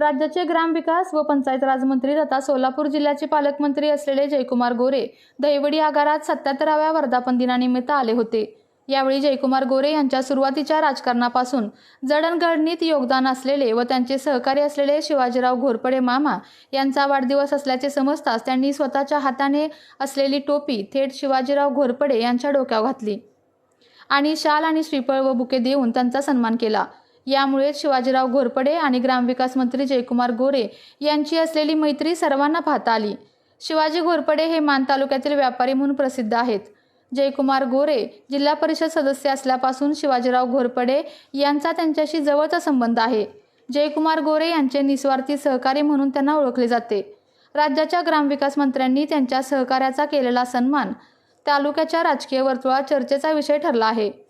राज्याचे ग्रामविकास व पंचायत राजमंत्री तथा सोलापूर जिल्ह्याचे पालकमंत्री असलेले जयकुमार गोरे दहिवडी आगारात सत्याहत्तराव्या वर्धापन दिनानिमित्त आले होते. यावेळी जयकुमार गोरे यांच्या सुरुवातीच्या राजकारणापासून जडणघडणीत योगदान असलेले व त्यांचे सहकारी असलेले शिवाजीराव घोरपडे मामा यांचा वाढदिवस असल्याचे समजताच त्यांनी स्वतःच्या हाताने असलेली टोपी थेट शिवाजीराव घोरपडे यांच्या डोक्यावर घातली आणि शाल आणि श्रीफळ व बुके देऊन त्यांचा सन्मान केला. यामुळे शिवाजीराव घोरपडे आणि ग्रामविकास मंत्री जयकुमार गोरे यांची असलेली मैत्री सर्वांना पाहता आली. शिवाजी घोरपडे हे मान तालुक्यातील व्यापारी म्हणून प्रसिद्ध आहेत. जयकुमार गोरे जिल्हा परिषद सदस्य असल्यापासून शिवाजीराव घोरपडे यांचा त्यांच्याशी जवळचा संबंध आहे. जयकुमार गोरे यांचे निस्वार्थी सहकारी म्हणून त्यांना ओळखले जाते. राज्याच्या ग्रामविकास मंत्र्यांनी त्यांच्या सहकार्याचा केलेला सन्मान तालुक्याच्या राजकीय वर्तुळात चर्चेचा विषय ठरला आहे.